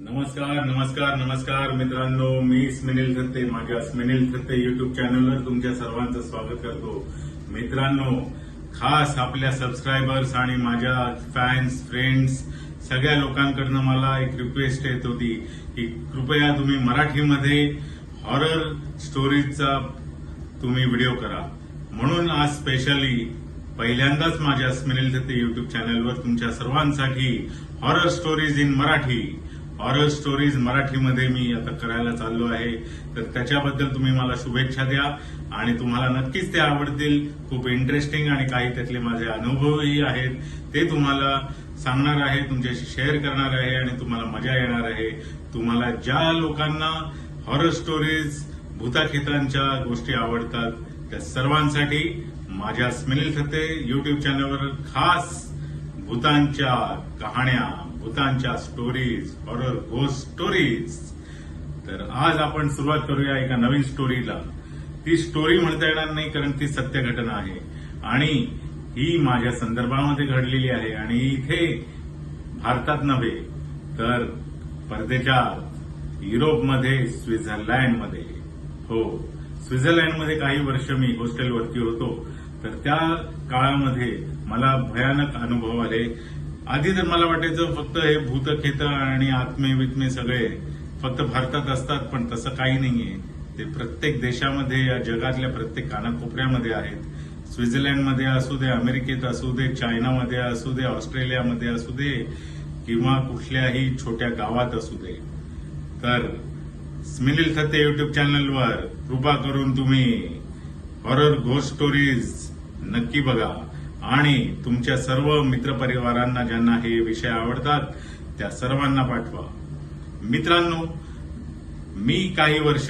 नमस्कार नमस्कार नमस्कार मित्रांनो. मी स्मिनिल थत्ते माझ्या स्मिनिल थत्ते युट्यूब चॅनलवर तुमच्या सर्वांचं स्वागत करतो. मित्रांनो खास आपल्या सबस्क्रायबर्स आणि माझ्या फॅन्स फ्रेंड्स सगळ्या लोकांकडनं मला एक रिक्वेस्ट येत होती की कृपया तुम्ही मराठीमध्ये हॉरर स्टोरीजचा तुम्ही व्हिडिओ करा. म्हणून आज स्पेशली पहिल्यांदाच माझ्या स्मिनिल थत्ते युट्यूब चॅनलवर तुमच्या सर्वांसाठी horror stories in Marathi horror stories मराठीमध्ये मी आता करायला चाललो आहे. तर त्याच्याबद्दल तुम्ही मला शुभेच्छा द्या. आणि तुम्हाला नक्कीच ते आवडतील. खूप इंटरेस्टिंग आणि काही त्यातले माझे अनुभवही आहेत. ते तुम्हाला सांगणार आहे तुमच्याशी शेअर करणार आहे आणि तुम्हाला मजा येणार आहे. तुम्हाला ज्या लोकांना हॉरर स्टोरीज भूताखेतांच्या गोष्टी आवडतात त्या सर्वांसाठी माझ्या स्मिनिल थते युट्यूब चॅनलवर खास भूतांच्या कहाण्या भूतांच्या स्टोरीज हॉरर घोस्ट स्टोरीज तर आज आपण सुरुवात करूया एका नवीन स्टोरीला ती स्टोरी म्हणता येणार नाही कारण ती सत्य घटना आहे. आणि ही माझ्या संदर्भामध्ये घडलेली आहे. आणि इथे भारतात नव्हे तर परदेशात युरोपमध्ये स्वित्झर्लंडमध्ये. हो स्वित्झर्लंडमध्ये काही वर्ष मी हॉस्टेलवरती होतो. तर त्या काळामध्ये मला भयानक अनुभव आले. आधी तर मला वाटायचं फक्त हे भूतखेत आणि आत्मे वित्मे सगळे फक्त भारतात असतात पण तसं काही नाहीये. ते प्रत्येक देशामध्ये या जगातल्या प्रत्येक कानाकोपऱ्यामध्ये आहेत. स्वित्झर्लंडमध्ये असू दे अमेरिकेत असू दे चायनामध्ये असू दे ऑस्ट्रेलियामध्ये असू दे किंवा कुठल्याही छोट्या गावात असू दे. तर स्मिनिल थत्ते युट्यूब चॅनलवर कृपा करून तुम्ही हॉरर घोस्ट स्टोरीज नक्की बघा. आणि तुमच्या सर्व मित्रपरिवारांना ज्यांना हे विषय आवडतात त्या सर्वांना पाठवा. मित्रांनो मी काही वर्ष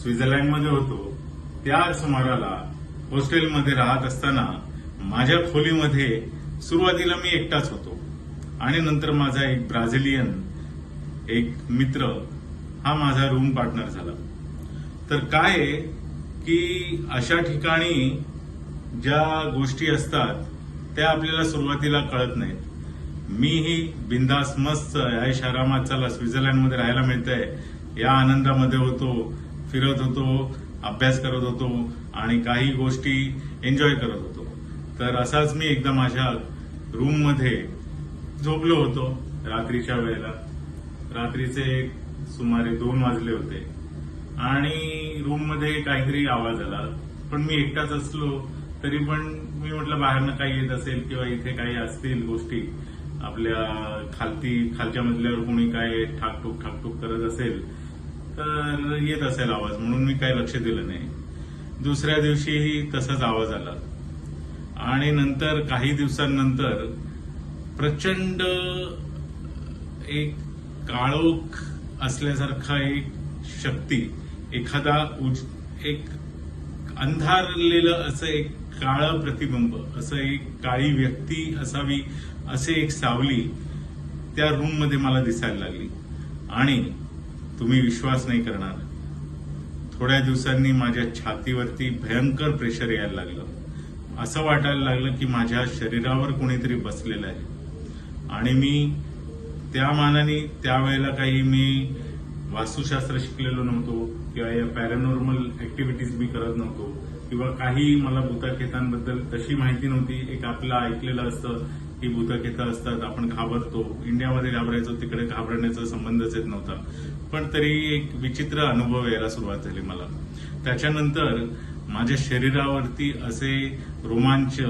स्वित्झर्लंडमध्ये होतो. त्या सुमाराला हॉस्टेलमध्ये राहत असताना माझ्या खोलीमध्ये सुरुवातीला मी एकटाच होतो. आणि नंतर माझा एक ब्राझिलियन एक मित्र हा माझा रूम पार्टनर झाला. तर काय की अशा ठिकाणी ज्या गोष्टी असतात त्या आपल्याला सुरुवातीला कळत नाहीत. मीही बिंदास मस्त या शहरामात चला स्वित्झर्लंडमध्ये राहायला मिळतंय. या आनंदामध्ये होतो फिरत होतो अभ्यास करत होतो आणि काही गोष्टी एन्जॉय करत होतो. तर असाच मी एकदा माझ्या रूममध्ये झोपलो होतो रात्रीच्या वेळेला. रात्रीचे सुमारे दोन वाजले होते. आणि रूममध्ये काहीतरी आवाज आला. पण मी एकटाच असलो तरी पण मी म्हटलं बाहेरनं काही येत असेल किंवा इथे काही असतील गोष्टी आपल्या खालती खालच्या मजल्यावर कोणी काय ठाकटूक ठाकटूक करत असेल तर येत असेल आवाज. म्हणून मी काही लक्ष दिलं नाही. दुसऱ्या दिवशीही तसाच आवाज आला. आणि नंतर काही दिवसांनंतर प्रचंड एक काळोख असल्यासारखा एक शक्ती एखादा उज एक अंधारलेलं असं एक काळं प्रतिबिंब असं एक काळी व्यक्ती असावी असे एक सावली त्या रूममध्ये मला दिसायला लागली. आणि तुम्ही विश्वास नाही करणार. थोड्या दिवसांनी माझ्या छातीवरती भयंकर प्रेशर यायला लागलं. असं वाटायला लागलं की माझ्या शरीरावर कोणीतरी बसलेलं आहे. आणि मी त्या मानाने त्यावेळेला काही मी वास्तुशास्त्र शिकलेलो नव्हतो किंवा या पॅरानॉर्मल ऍक्टिव्हिटीज मी करत नव्हतो. किंवा काही मला भूताखेतांबद्दल तशी माहिती नव्हती. एक आपलं ऐकलेलं असतं की भूतखेतं असतात आपण घाबरतो. इंडियामध्ये घाबरायचो तिकडे घाबरण्याचा संबंधच येत नव्हता. पण तरी एक विचित्र अनुभव यायला सुरुवात झाली मला. त्याच्यानंतर माझ्या शरीरावरती असे रोमांच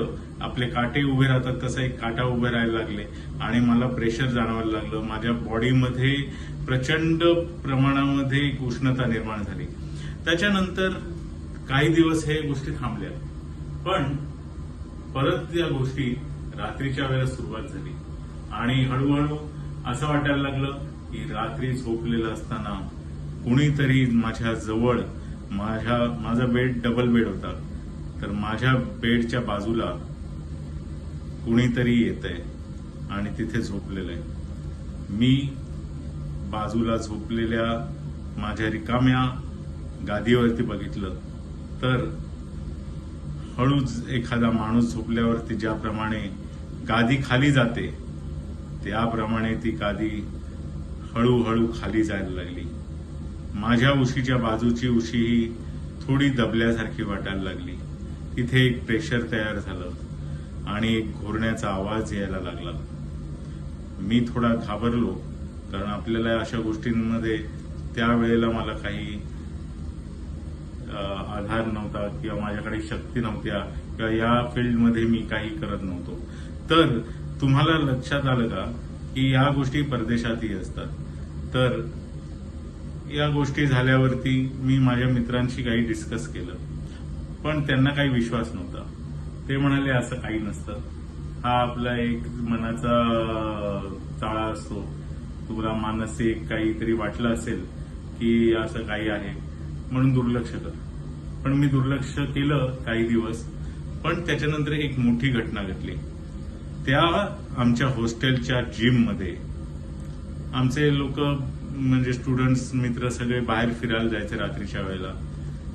आपले काटे उभे राहतात तसं एक काटा उभे राहायला लागले आणि मला प्रेशर जाणवायला लागलं. माझ्या बॉडीमध्ये प्रचंड प्रमाणामध्ये एक उष्णता निर्माण झाली. त्याच्यानंतर काही दिवस हे गोष्टी थांबल्या. पण परत या गोष्टी रात्रीच्या वेळेला सुरुवात झाली. आणि हळूहळू असं वाटायला लागलं की रात्री झोपलेलं असताना कुणीतरी माझ्या जवळ माझ्या माझा बेड डबल बेड होता. तर माझ्या बेडच्या बाजूला कुणीतरी येत आहे आणि तिथे झोपलेलं आहे. मी बाजूला झोपलेल्या माझ्या रिकाम्या गादीवरती बघितलं. तर हळूच एखादा माणूस झोपल्यावरती ज्याप्रमाणे गादी खाली जाते त्याप्रमाणे ती गादी हळूहळू खाली जायला लागली. माझ्या उशीच्या बाजूची उशी ही थोडी दबल्यासारखी वाटायला लागली. तिथे एक प्रेशर तयार झालं आणि एक घोरण्याचा आवाज यायला लागला. मी थोडा घाबरलो कारण आपल्याला अशा गोष्टींमध्ये त्यावेळेला मला काही आधार नव्हता किंवा माझ्याकडे शक्ती नव्हत्या किंवा या फील्डमध्ये मी काही करत नव्हतो. तर तुम्हाला लक्षात आलं का की या गोष्टी परदेशातही असतात. तर या गोष्टी झाल्यावरती मी माझ्या मित्रांशी काही डिस्कस केलं. पण त्यांना काही विश्वास नव्हता. ते म्हणाले असं काही नसतं. हा आपला एक मनाचा चाळा असतो. तुला मानसिक काहीतरी वाटलं असेल की असं काही आहे. म्हणून दुर्लक्ष कर. पण मी दुर्लक्ष केलं काही दिवस. पण त्याच्यानंतर एक मोठी घटना घडली. त्या आमच्या हॉस्टेलच्या जिममध्ये आमचे लोक म्हणजे स्टुडंट्स मित्र सगळे बाहेर फिरायला जायचे रात्रीच्या वेळेला.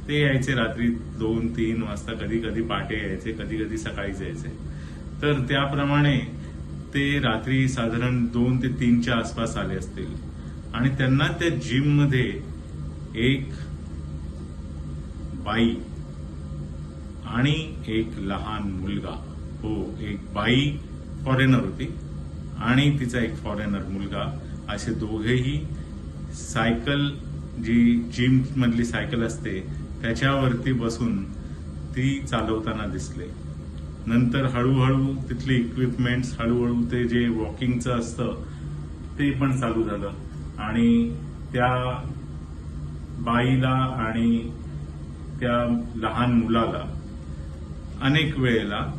ते यायचे रात्री दोन तीन वाजता कधी कधी पाटे यायचे कधी कधी सकाळीच जायचे तर त्याप्रमाणे ते रात्री साधारण दोन ते तीनच्या आसपास आले असतील. आणि त्यांना त्या जिममध्ये एक बाई. आणि एक लहान मुलगा. हो एक बाई फॉरेनर होती. आणि तिचा एक फॉरेनर मुलगा. असे दोघेही सायकल जी जिम मधली सायकल असते त्याच्यावरती बसून ती चालवताना दिसले. नंतर हळूहळू तिथली इक्विपमेंट्स हळूहळू ते जे वॉकिंगचं असतं ते पण चालू झालं. आणि त्या बाईला आणि त्या लहान मुलाला अनेक वेळेला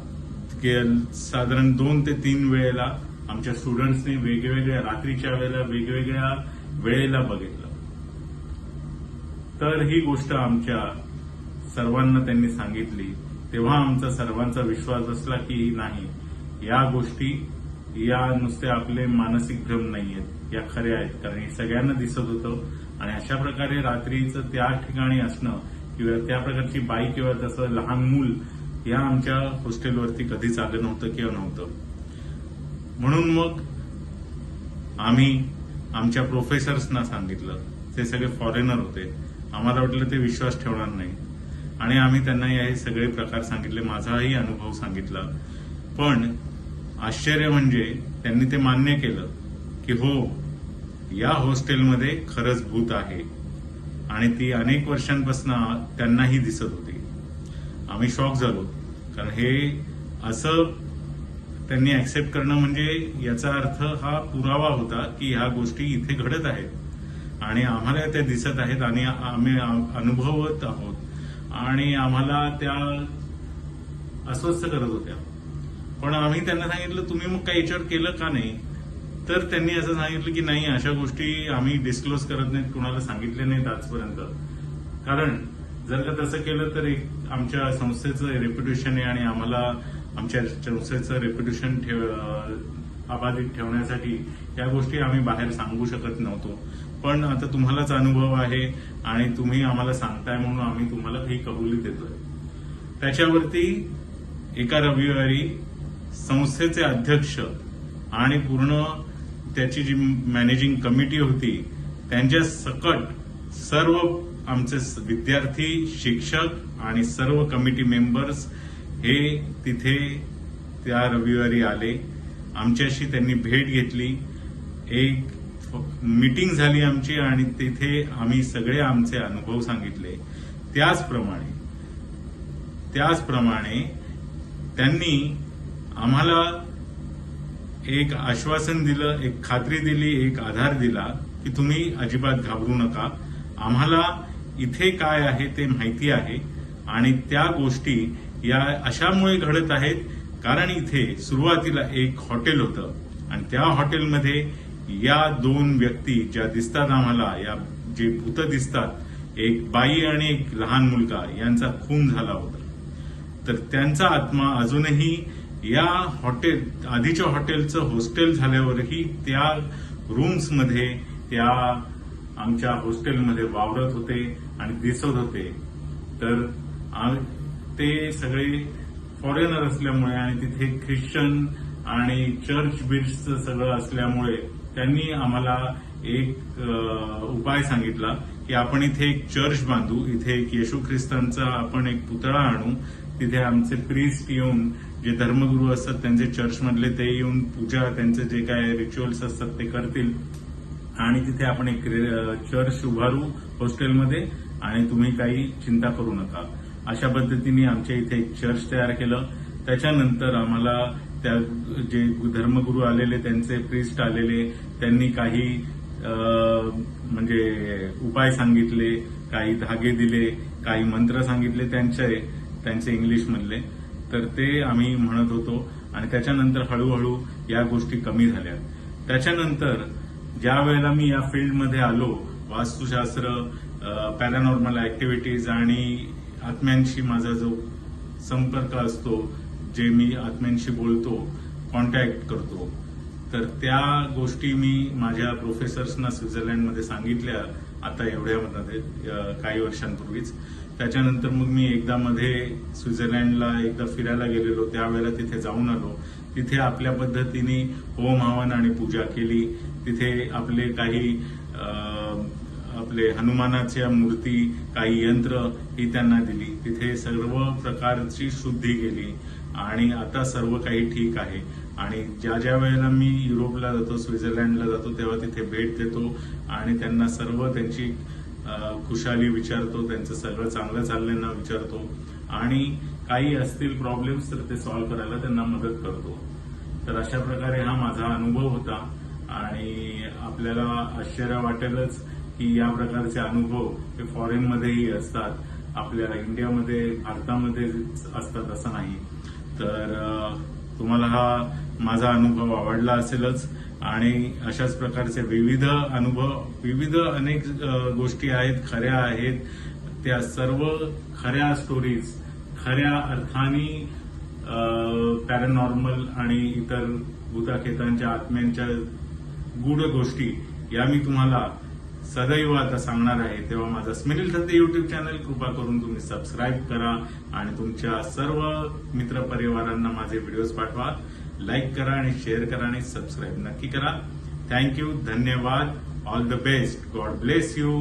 साधारण दोन ते तीन वेळेला आमच्या स्टुडंट्सनी वेगवेगळ्या रात्रीच्या वेळेला वेगवेगळ्या वेळेला बघितलं. तर ही गोष्ट आमच्या सर्वांना त्यांनी सांगितली. तेव्हा आमचा सर्वांचा विश्वास बसला की नाही या गोष्टी या नुसते आपले मानसिक भ्रम नाहीयेत. या खऱ्या आहेत. कारण हे सगळ्यांना दिसत होतं. आणि अशा प्रकारे रात्रीचं त्या ठिकाणी असणं किंवा त्या प्रकारची बाई किंवा त्याचं लहान मूल या आमच्या हॉस्टेलवरती कधीच आलं नव्हतं किंवा नव्हतं. म्हणून मग आम्ही आमच्या प्रोफेसर्सना सांगितलं. ते सगळे फॉरेनर होते. आम्हाला वाटलं ते विश्वास ठेवणार नाही. आणि आम्ही त्यांना हे सगळे प्रकार सांगितले. माझाही अनुभव सांगितला. पण आश्चर्य म्हणजे त्यांनी ते मान्य केलं की हो या हॉस्टेलमध्ये खरंच भूत आहे. आणि ती अनेक वर्षांपासून त्यांनाही दिसत होती. आम्ही शॉक झालो. कारण हे असं त्यांनी ऍक्सेप्ट करणं म्हणजे याचा अर्थ हा पुरावा होता की ह्या गोष्टी इथे घडत आहेत. आणि आम्हाला त्या दिसत आहेत आणि आम्ही अनुभवत आहोत. आणि आम्हाला त्या अस्वस्थ करत होत्या. पण आम्ही त्यांना सांगितलं तुम्ही मग काही याच्यावर केलं का नाही? तर त्यांनी असं सांगितलं की नाही अशा गोष्टी आम्ही डिस्क्लोज करत नाहीत कुणाला सांगितले नाहीत आजपर्यंत. कारण जर का तसं केलं तर एक आमच्या संस्थेचं रेप्युटेशन आहे आणि आम्हाला आमच्या संस्थेचं रेप्युटेशन ठेव अबाधित ठेवण्यासाठी या गोष्टी आम्ही बाहेर सांगू शकत नव्हतो. पण आता तुम्हालाच अनुभव आहे आणि तुम्ही आम्हाला सांगताय म्हणून आम्ही तुम्हाला ही कबुली देतोय. त्याच्यावरती एका रविवारी संस्थेचे अध्यक्ष आणि पूर्ण त्याची जी मॅनेजिंग कमिटी होती त्यांच्या सकट सर्व आमचे विद्यार्थी शिक्षक आणि सर्व कमिटी मेंबर्स हे तिथे त्या रविवारी आले. आमच्याशी त्यांनी भेट घेतली. एक मीटिंग झाली आमची आणि तिथे आम्ही सगळे आमचे अनुभव सांगितले. त्याचप्रमाणे त्याचप्रमाणे त्यांनी आम्हाला एक आश्वासन दिलं एक खात्री दिली एक आधार दिला की तुम्ही अजिबात घाबरू नका. आम्हाला इथे काय आहे ते माहिती आहे आणि त्या गोष्टी या अशामुळे घडत आहेत कारण इथे सुरुवातीला एक हॉटेल होतं आणि त्या हॉटेलमध्ये या दोन व्यक्ती ज्या दिसतात आम्हाला या जे भूत दिसतात एक बाई आणि एक लहान मुलगा यांचा खून झाला होता. तर त्यांचा आत्मा अजूनही या हॉटेल आधीच्या हॉटेलचं हॉस्टेल झाल्यावरही त्या रूम्समध्ये त्या आमच्या हॉस्टेलमध्ये वावरत होते आणि दिसत होते. तर ते सगळे फॉरेनर असल्यामुळे आणि तिथे ख्रिश्चन आणि चर्च बिर्चचं सगळं असल्यामुळे त्यांनी आम्हाला एक उपाय सांगितला की आपण इथे एक चर्च बांधू इथे एक येशू ख्रिस्तांचा आपण एक पुतळा आणू तिथे आमचे प्रीस्ट येऊन जे धर्मगुरू असतात त्यांचे चर्चमधले ते येऊन पूजा त्यांचे जे काय रिच्युअल्स असतात ते करतील. आणि तिथे आपण एक चर्च उभारू हॉस्टेलमध्ये आणि तुम्ही काही चिंता करू नका. अशा पद्धतीने आमच्या इथे एक चर्च तयार केलं. त्याच्यानंतर आम्हाला त्या जे धर्मगुरू आलेले त्यांचे प्रिस्ट आलेले त्यांनी काही म्हणजे उपाय सांगितले काही धागे दिले काही मंत्र सांगितले त्यांचे त्यांचे इंग्लिशमधले तर ते आम्ही म्हणत होतो. आणि त्याच्यानंतर हळूहळू या गोष्टी कमी झाल्या. त्याच्यानंतर ज्या वेळेला मी या फील्डमध्ये आलो वास्तुशास्त्र पॅरानॉर्मल ऍक्टिव्हिटीज आणि आत्म्यांशी माझा जो संपर्क असतो जे मी आत्म्यांशी बोलतो कॉन्टॅक्ट करतो तर त्या गोष्टी मी माझ्या प्रोफेसर्सना स्वित्झर्लंडमध्ये सांगितल्या. आता एवढ्यामध्ये काही वर्षांपूर्वीच. त्याच्यानंतर मग मी एकदा मध्ये स्वित्झर्लंडला एकदा फिरायला गेलेलो. त्यावेळेला तिथे जाऊन आलो. तिथे आपल्या पद्धतीने होम हवन आणि पूजा केली. तिथे आपले काही आपले हनुमानाच्या मूर्ती काही यंत्र ही त्यांना दिली. तिथे सर्व प्रकारची शुद्धी केली. आणि आता सर्व काही ठीक आहे. आणि ज्या ज्या वेळेला मी युरोपला जातो स्वित्झर्लंडला जातो तेव्हा तिथे भेट देतो आणि त्यांना सर्व त्यांची खुशाली विचारतो त्यांचं सगळं चांगलं चाललंय विचारतो. आणि काही असतील प्रॉब्लेम्स तर ते सॉल्व्ह करायला त्यांना मदत करतो. तर अशा प्रकारे हा माझा अनुभव होता आणि आपल्याला आश्चर्य वाटेलच की या प्रकारचे अनुभव हे फॉरेनमध्येही असतात. आपल्याला इंडियामध्ये भारतामध्ये असतात असं नाही. तर तुम्हाला हा माझा अनुभव आवडला असेलच. आणि अशाच प्रकारचे विविध अनुभव विविध अनेक गोष्टी आहेत खऱ्या आहेत. त्या सर्व खऱ्या स्टोरीज खऱ्या अर्थाने पॅरानॉर्मल आणि इतर भूताखेतांच्या आत्म्यांच्या गूढ गोष्टी या मी तुम्हाला सदैव आता सांगणार आहे. तेव्हा माझा स्मिनिल थत्ते युट्यूब चॅनल कृपा करून तुम्ही सबस्क्राईब करा आणि तुमच्या सर्व मित्रपरिवारांना माझे व्हिडिओज पाठवा. लाईक करा आणि शेअर करा आणि सबस्क्राईब नक्की करा. थँक्यू धन्यवाद. All the best God bless you